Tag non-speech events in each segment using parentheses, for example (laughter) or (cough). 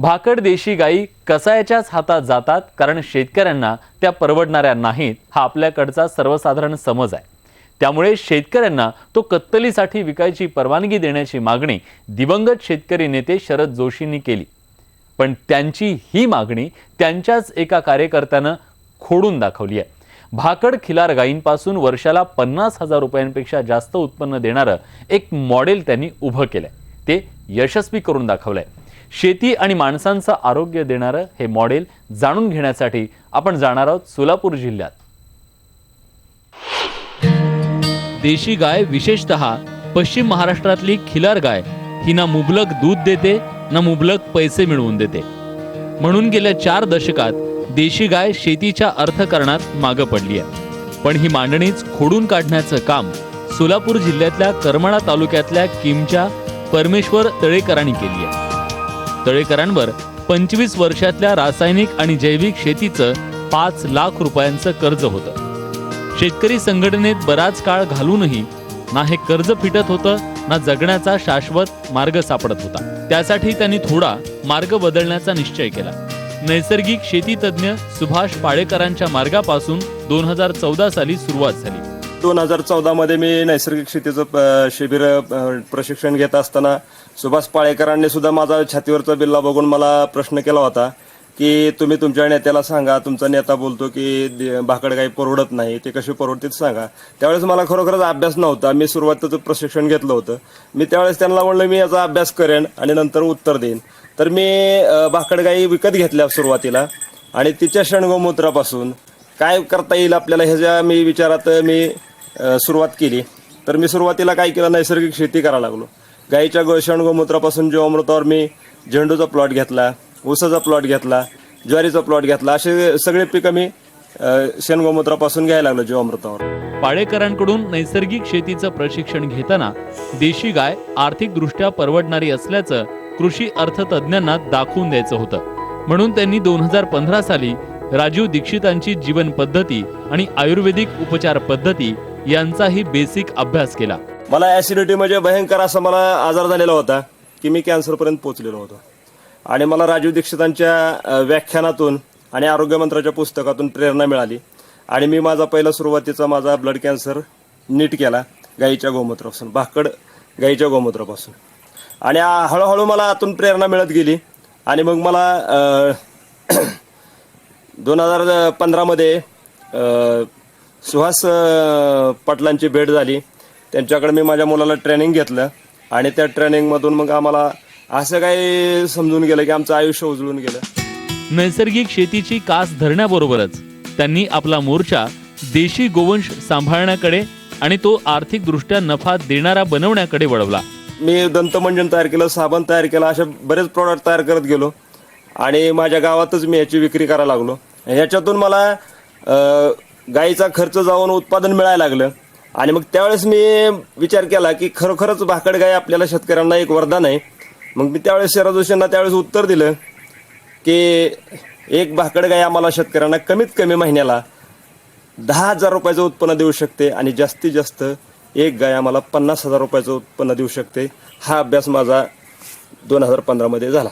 भाकड देशी गायी कसायाच्याच हातात जातात कारण शेतकऱ्यांना त्या परवडणाऱ्या नाहीत हा आपल्याकडचा सर्वसाधारण समज आहे. त्यामुळे शेतकऱ्यांना तो कत्तलीसाठी विकायची परवानगी देण्याची मागणी दिवंगत शेतकरी नेते शरद जोशींनी केली. पण त्यांची ही मागणी त्यांच्याच एका कार्यकर्त्यानं खोडून दाखवली आहे. भाकड खिलार गायींपासून वर्षाला पन्नास हजार रुपयांपेक्षा जास्त उत्पन्न देणारं एक मॉडेल त्यांनी उभं केलंय. ते यशस्वी करून दाखवलंय. शेती आणि माणसांचं आरोग्य देणारं हे मॉडेल जाणून घेण्यासाठी आपण जाणार आहोत सोलापूर जिल्ह्यात. देशी गाय विशेषतः पश्चिम महाराष्ट्रातली खिलार गाय ही ना मुबलक दूध देते ना मुबलक पैसे मिळवून देते. म्हणून गेल्या चार दशकात देशी गाय शेतीच्या अर्थकारणात मागं पडली आहे. पण ही मांडणीच खोडून काढण्याचं काम सोलापूर जिल्ह्यातल्या करमाळा तालुक्यातल्या किमच्या परमेश्वर तळेकरांनी केली आहे. तळेकरांवर पंचवीस वर्षातल्या रासायनिक आणि जैविक शेतीचं पाच लाख रुपयांचं कर्ज होतं. शेतकरी संघटनेत बराच काळ घालूनही ना हे कर्ज फिटत होतं ना जगण्याचा शाश्वत मार्ग सापडत होता. त्यासाठी त्यांनी थोडा मार्ग बदलण्याचा निश्चय केला. नैसर्गिक शेती तज्ज्ञ सुभाष पाळेकरांच्या मार्गापासून दोन हजार चौदा साली सुरुवात झाली. दोन हजार चौदामध्ये मी नैसर्गिक शेतीचं शिबिर प्रशिक्षण घेत असताना सुभाष पाळेकरांनी सुद्धा माझा छातीवरचा बिल्ला बघून मला प्रश्न केला होता की तुम्ही तुमच्या नेत्याला सांगा तुमचा नेता बोलतो की भाकड काही परवडत नाही ते कशी परवडते सांगा. त्यावेळेस मला खरोखरच अभ्यास नव्हता मी सुरुवातीचं प्रशिक्षण घेतलं होतं. मी त्यावेळेस त्यांना म्हणलं मी याचा अभ्यास करेन आणि नंतर उत्तर देईन. तर मी भाकड गाई विकत घेतल्या सुरुवातीला आणि तिच्या शणगोमूत्रापासून काय करता येईल आपल्याला ह्याच्या मी विचारात मी सुरुवात केली. तर मी सुरुवातीला काय केलं नैसर्गिक शेती करायला लागलो. गाईच्या गोषण गोमूत्रापासून जीवामृतावर मी झेंडूचा प्लॉट घेतला ऊसाचा प्लॉट घेतला ज्वारीचा प्लॉट घेतला. असे सगळे पिकं मी शेणगोमूत्रापासून घ्यायला लागलो जीवामृतावर. पाळेकरांकडून नैसर्गिक शेतीचं प्रशिक्षण घेताना देशी गाय आर्थिकदृष्ट्या परवडणारी असल्याचं कृषी अर्थतज्ज्ञांना दाखवून द्यायचं होतं. म्हणून त्यांनी दोन हजार पंधरा साली राजीव दीक्षितांची जीवन पद्धती आणि आयुर्वेदिक उपचार पद्धती यांचाही बेसिक अभ्यास केला. मला ऍसिडिटी म्हणजे भयंकर असा मला आजार झालेला होता की मी कॅन्सरपर्यंत पोहोचलेलो होतो. आणि मला राजीव दीक्षितांच्या व्याख्यानातून आणि आरोग्यमंत्र्याच्या पुस्तकातून प्रेरणा मिळाली. आणि मी माझा पहिला सुरुवातीचा माझा ब्लड कॅन्सर नीट केला गाईच्या गोमूत्रापासून भाकड गाईच्या गोमूत्रापासून. आणि हळूहळू मला आतून प्रेरणा मिळत गेली. आणि मग मला (clears throat) दोन हजार पंधरामध्ये सुहास पाटलांची भेट झाली. त्यांच्याकडे मी माझ्या मुलाला ट्रेनिंग घेतलं आणि त्या ट्रेनिंगमधून मग आम्हाला असं काही समजून गेलं की आमचं आयुष्य उजळून गेलं. नैसर्गिक शेतीची कास धरण्याबरोबरच त्यांनी आपला मोर्चा देशी गोवंश सांभाळण्याकडे आणि तो आर्थिकदृष्ट्या नफा देणारा बनवण्याकडे वळवला. मी दंतमंजन तयार केलं साबण तयार केलं असे बरेच प्रॉडक्ट तयार करत गेलो. आणि माझ्या गावातच मी याची विक्री करायला लागलो. ह्याच्यातून मला गाईचा खर्च जाऊन उत्पादन मिळायला लागलं. आणि मग त्यावेळेस मी विचार केला की खरोखरच भाकड गाय आपल्याला शेतकऱ्यांना एक वरदान आहे. मग मी त्यावेळेस शरद जोशींना त्यावेळेस उत्तर दिलं की एक भाकड गाय आम्हाला शेतकऱ्यांना कमीत कमी महिन्याला दहा हजार रुपयाचं उत्पन्न देऊ शकते आणि जास्तीत जास्त एक गाय आम्हाला पन्नास हजार रुपयाचं उत्पन्न देऊ शकते. हा अभ्यास माझा दोन हजार पंधरामध्ये झाला.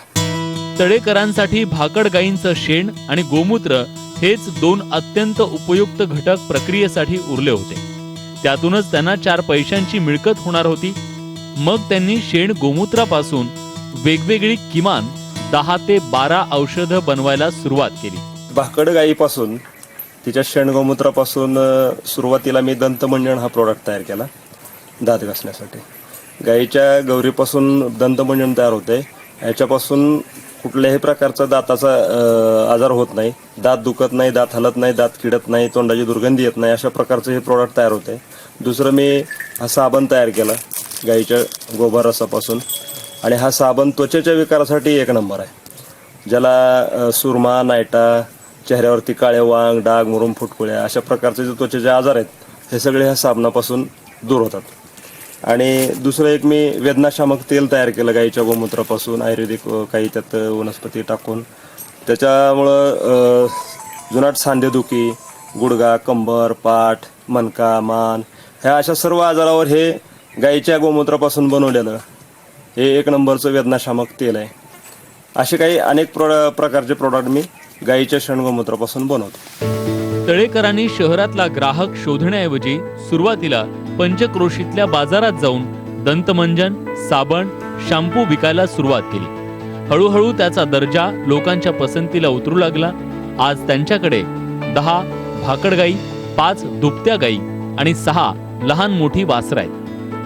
तळेकरांसाठी भाकड गायींचं शेण आणि गोमूत्र हेच दोन अत्यंत उपयुक्त घटक प्रक्रियेसाठी उरले होते. त्यातूनच त्यांना चार पैशांची मिळकत होणार होती. मग त्यांनी शेण गोमूत्रापासून वेगवेगळी किमान दहा ते बारा औषधं बनवायला सुरुवात केली. भाकड गाईपासून तिच्या शेणगोमूत्रापासून गोमूत्रापासून सुरुवातीला मी दंतमंजन हा प्रोडक्ट तयार केला दात घासण्यासाठी. गाईच्या गौरीपासून दंतमंजन तयार होते. याच्यापासून कुठल्याही प्रकारचा दाताचा आजार होत नाही. दात दुखत नाही दात हलत नाही दात किडत नाही तोंडाची दुर्गंधी येत नाही अशा प्रकारचं हे प्रॉडक्ट तयार होते दुसरं मी हा साबण तयार केला गाईच्या गोबर रसापासून. आणि हा साबण त्वचेच्या विकारासाठी एक नंबर आहे. ज्याला सुरमा नायटा चेहऱ्यावरती काळे वांग डाग मुरुम फुटकुळ्या अशा प्रकारचे जे त्वचेचे आजार आहेत हे सगळे ह्या साबणापासून दूर होतात. आणि दुसरं एक मी वेदनाशामक तेल तयार केलं गाईच्या गोमूत्रापासून आयुर्वेदिक काही त्यात वनस्पती टाकून. त्याच्यामुळं जुनाट सांधेदुखी गुडगा कंबर पाठ मनका मान ह्या अशा सर्व आजारावर हे गाईच्या गोमूत्रापासून बनवलेलं हे एक नंबरचं वेदनाशामक तेल आहे. असे काही अनेक प्रो प्रकारचे प्रोडक्ट मी गाईच्या शेणगोमूत्रापासून बनवतो. तळेकरांनी शहरातला ग्राहक शोधण्याऐवजी सुरुवातीला पंचक्रोशीतल्या बाजारात जाऊन दंतमंजन साबण शॅम्पू विकायला सुरुवात केली. हळूहळू त्याचा दर्जा लोकांच्या पसंतीला उतरू लागला. आज त्यांच्याकडे दहा भाकड गाई पाच दुभत्या गाई आणि सहा लहान मोठी वासर आहेत.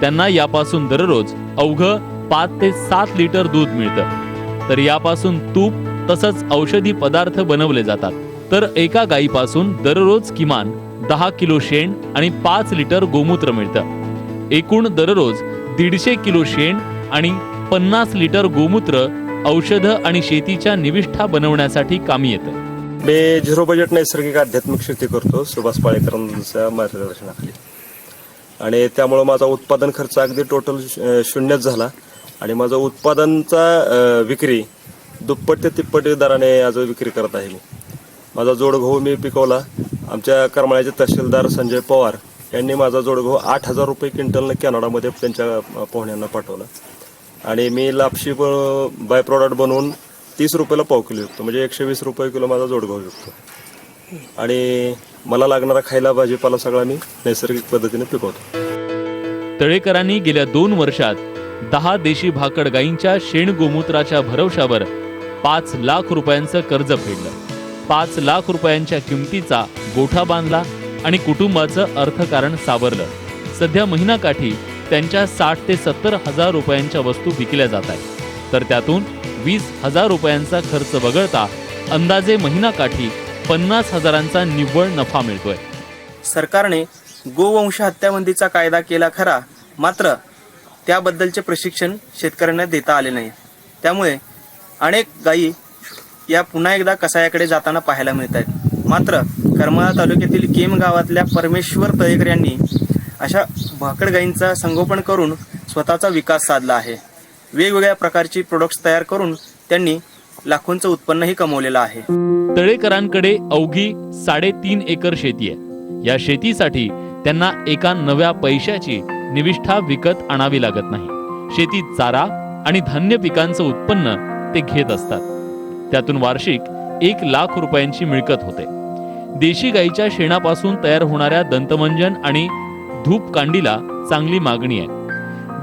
त्यांना यापासून दररोज अवघं पाच ते सात लिटर दूध मिळतं. तर यापासून तूप तसंच औषधी पदार्थ बनवले जातात. तर एका गायीपासून दररोज किमान दहा किलो शेण आणि पाच लिटर गोमूत्र मिळतं. एकूण दररोज दीडशे किलो शेण आणि पन्नास लिटर गोमूत्र औषधं आणि शेतीच्या निविष्ठा बनवण्यासाठी कामी येतं. मी झिरो बजेट नैसर्गिक आध्यात्मिक शेती करतो सुभाष पाळेकरांच्या मार्गदर्शनाखाली. आणि त्यामुळं माझा उत्पादन खर्च अगदी टोटल शून्यच झाला. आणि माझा उत्पादनचा विक्री दुप्पट ते तिप्पट दराने आज विक्री करत आहे मी. माझा जोड गहू मी पिकवला. आमच्या करमाळ्याचे तहसीलदार संजय पवार यांनी माझा जोडगो आठ हजार रुपये क्विंटलनं कॅनडामध्ये त्यांच्या पोहण्यांना पाठवलं. पाठवला आणि मी लापशी बाय प्रॉडक्ट बनवून तीस रुपयाला पाव किलो विकतो. म्हणजे एकशे वीस रुपये किलो माझा जोडगाव विकतो. आणि मला लागणारा खायला भाजीपाला सगळा मी नैसर्गिक पद्धतीने पिकवतो. तळेकरांनी गेल्या दोन वर्षात दहा देशी भाकड गायींच्या शेण गोमूत्राच्या भरवशावर पाच लाख रुपयांचं कर्ज फेडलं. पाच लाख रुपयांच्या किमतीचा गोठा बांधला आणि कुटुंबाचं अर्थकारण सावरलं. सध्या महिनाकाठी त्यांच्या साठ ते सत्तर हजार रुपयांच्या वस्तू विकल्या जात आहेत. तर त्यातून वीस हजार रुपयांचा खर्च वगळता अंदाजे महिनाकाठी पन्नास हजारांचा निव्वळ नफा मिळतोय. सरकारने गोवंश हत्याबंदीचा कायदा केला खरा मात्र त्याबद्दलचे प्रशिक्षण शेतकऱ्यांना देता आले नाही. त्यामुळे अनेक गायी या पुन्हा एकदा कसायाकडे जाताना पाहायला मिळत आहेत मात्र करमाळा तालुक्यातील केम गावातल्या परमेश्वर तळेकर यांनी अशा भाकड गायींचा संगोपन करून स्वतःचा विकास साधला आहे. वेगवेगळ्या प्रकारची प्रोडक्ट्स तयार करून त्यांनी लाखोंचं उत्पन्नही कमवलेलं आहे. तळेकरांकडे अवघी साडेतीन एकर शेती आहे. या शेतीसाठी त्यांना एका नव्या पैशाची निविष्ठा विकत आणावी लागत नाही. शेतीत चारा आणि धान्य पिकांचं उत्पन्न ते घेत असतात. त्यातून वार्षिक एक लाख रुपयांची मिळकत होते. देशी गाईच्या शेणापासून तयार होणाऱ्या दंतमंजन आणि धूप कांडीला चांगली मागणी आहे.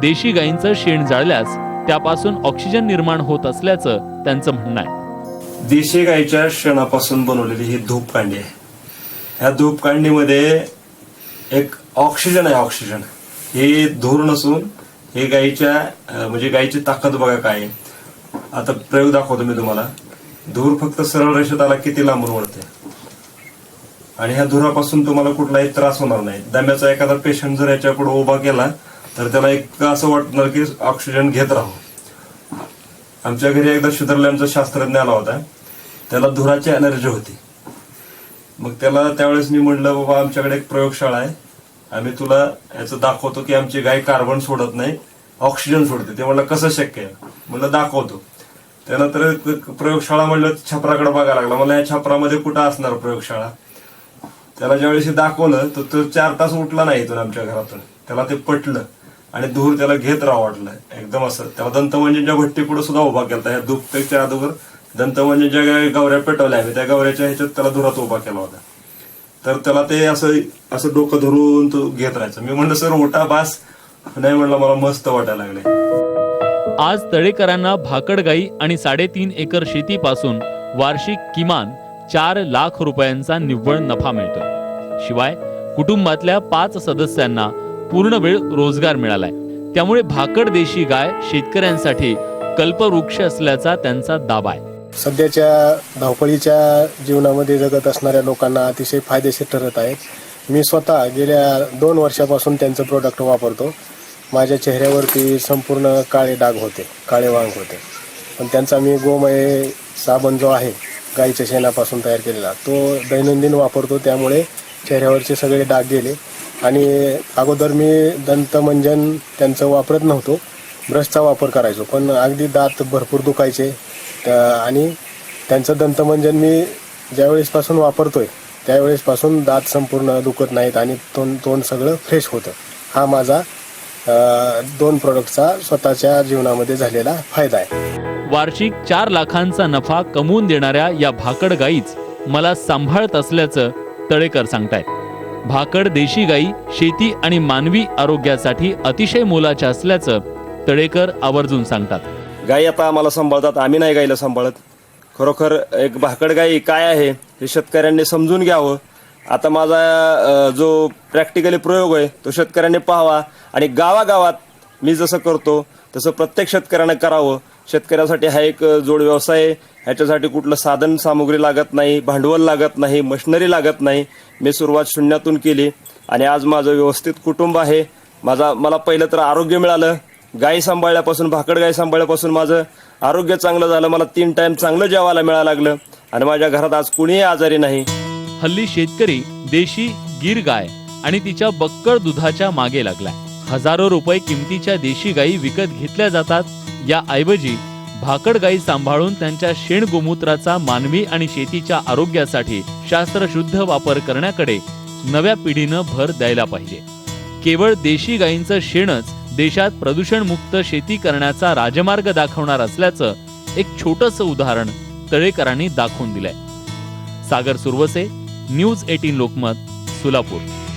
देशी गाईंचं शेण जाळल्यास त्यापासून ऑक्सिजन निर्माण होत असल्याचं त्यांचं म्हणणं आहे. देशी गाईच्या शेणापासून बनवलेली ही धूप कांडी आहे. ह्या धूप कांडीमध्ये एक ऑक्सिजन आहे ऑक्सिजन. हे धूर नसून हे गाईच्या म्हणजे गाईची ताकद बघा काय आता प्रयोग दाखवतो मी तुम्हाला. धूर फक्त सरळ रेषेत आला किती लांबून वळते. आणि ह्या धुरापासून तुम्हाला कुठलाही त्रास होणार नाही. दम्याचा एखादा पेशंट जर याच्या उभा केला तर त्याला एक असं वाटणार की ऑक्सिजन घेत राहू. आमच्या घरी एकदा शुदरलँडचा शास्त्रज्ञ आला होता. त्याला धुराची एनर्जी होती. मग त्याला त्यावेळेस मी म्हणलं बाबा आमच्याकडे एक प्रयोगशाळा आहे. आम्ही तुला याचं दाखवतो की आमची गाय कार्बन सोडत नाही ऑक्सिजन सोडते. ते म्हणलं कसं शक्य आहे? म्हणलं दाखवतो. त्यानंतर प्रयोगशाळा म्हणलं छपराकडे बघायला लागला. मला या छपरामध्ये कुठं असणार प्रयोगशाळा? त्याला ज्यावेळेस दाखवलं तर तो चार तास उठला नाही इथून आमच्या घरातून त्याला ते पटलं आणि धूर त्याला घेत राहा वाटलं. एकदम असं. त्याला दंतमंजनच्या भट्टी पुढे सुद्धा उभा केला या दुपपेक्षा अगोदर दंतमंजनच्या ज्या गवऱ्या पेटवल्या आम्ही त्या गवऱ्याच्या ह्याच्यात त्याला धुरात उभा केला होता. तर त्याला ते असं असं डोकं धरून तो घेत राहायचं. मी म्हणलं सर ओटा बास. नाही म्हणलं मला मस्त वाटायला लागले आज तळेकरांना भाकड गाई आणि साडेतीन एकर शेतीपासून वार्षिक किमान चार लाख रुपयांचा निव्वळ नफा मिळतो. शिवाय कुटुंबातल्या पाच सदस्यांना पूर्ण वेळ रोजगार मिळालाय. त्यामुळे भाकड देशी गाय शेतकऱ्यांसाठी कल्पवृक्ष असल्याचा त्यांचा दावा आहे. सध्याच्या धावपळीच्या जीवनामध्ये जगत असणाऱ्या लोकांना अतिशय फायदेशीर ठरत आहेत मी स्वतः गेल्या दोन वर्षापासून त्यांचं प्रोडक्ट वापरतो. माझ्या चेहऱ्यावरती संपूर्ण काळे डाग होते काळे वांग होते. पण त्यांचा मी गोमय साबण जो आहे गाईच्या शेणापासून तयार केलेला तो दैनंदिन वापरतो. त्यामुळे चेहऱ्यावरचे सगळे डाग गेले. आणि अगोदर मी दंतमंजन त्यांचं वापरत नव्हतो. ब्रशचा वापर करायचो पण अगदी दात भरपूर दुखायचे. त्या- आणि त्यांचं दंतमंजन मी ज्यावेळेसपासून वापरतोय त्यावेळेसपासून दात संपूर्ण दुखत नाहीत आणि तोंड तोंड सगळं फ्रेश होतं. हा माझा दोन प्रोडक्टचा स्वतःच्या जीवनामध्ये झालेला फायदा आहे. वार्षिक चार लाखांचा नफा कमवून देणाऱ्या या भाकड गाईच मला सांभाळत असल्याचं तळेकर सांगतायत. भाकड देशी गाई शेती आणि मानवी आरोग्यासाठी अतिशय मोलाच्या असल्याचं तळेकर आवर्जून सांगतात. गाई आता आम्हाला सांभाळतात आम्ही नाही गाईला सांभाळत. खरोखर एक भाकड गाई काय आहे हे शेतकऱ्यांनी समजून घ्यावं. आता माझा अ, जो प्रॅक्टिकली प्रयोग आहे तो शेतकऱ्यांनी पाहावा आणि गावागावात मी जसं करतो तसं प्रत्येक शेतकऱ्यानं करावं. शेतकऱ्यासाठी हा एक अ, जोड व्यवसाय आहे. ह्याच्यासाठी कुठलं साधन सामुग्री लागत नाही भांडवल लागत नाही मशिनरी लागत नाही. मी सुरुवात शून्यातून केली आणि आज माझं व्यवस्थित कुटुंब आहे. माझा मला पहिलं तर आरोग्य मिळालं. गाई सांभाळल्यापासून भाकड गाई सांभाळल्यापासून माझं आरोग्य चांगलं झालं. मला तीन टाइम चांगलं जेवायला मिळायला लागलं. आणि माझ्या घरात आज कुणीही आजारी नाही. हल्ली शेतकरी देशी गीर गाय आणि तिच्या बक्कळ दुधाच्या मागे लागलाय. हजारो रुपये किमतीच्या देशी गायी विकत घेतल्या जातात. या ऐवजी भाकड गायी सांभाळून त्यांच्या शेण गोमूत्राचा मानवी आणि शेतीच्या आरोग्यासाठी शास्त्रशुद्ध वापर करण्याकडे नव्या पिढीनं भर द्यायला पाहिजे. केवळ देशी गायींचं शेणच देशात प्रदूषणमुक्त शेती करण्याचा राजमार्ग दाखवणार असल्याचं एक छोटंसं उदाहरण तळेकरांनी दाखवून दिलंय. Sagar Suravase news eighteen Lokmat Solapur.